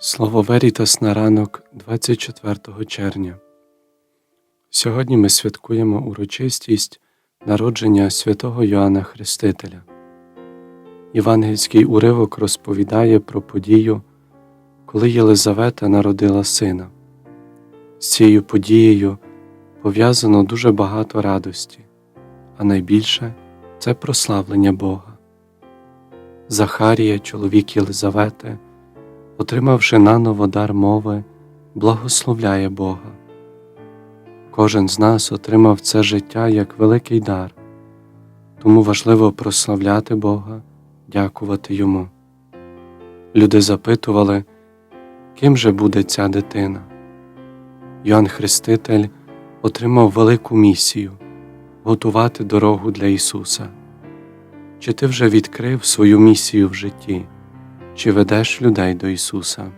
Слово Верітас на ранок 24 червня. Сьогодні ми святкуємо урочистість народження святого Йоанна Хрестителя. Євангельський уривок розповідає про подію, коли Єлизавета народила сина. З цією подією пов'язано дуже багато радості, а найбільше це прославлення Бога. Захарія, чоловік Єлизавети, отримавши наново дар мови, благословляє Бога. Кожен з нас отримав це життя як великий дар, тому важливо прославляти Бога, дякувати Йому. Люди запитували, ким же буде ця дитина. Йоанн Хреститель отримав велику місію готувати дорогу для Ісуса. Чи ти вже відкрив свою місію в житті? Чи ведеш людей до Ісуса.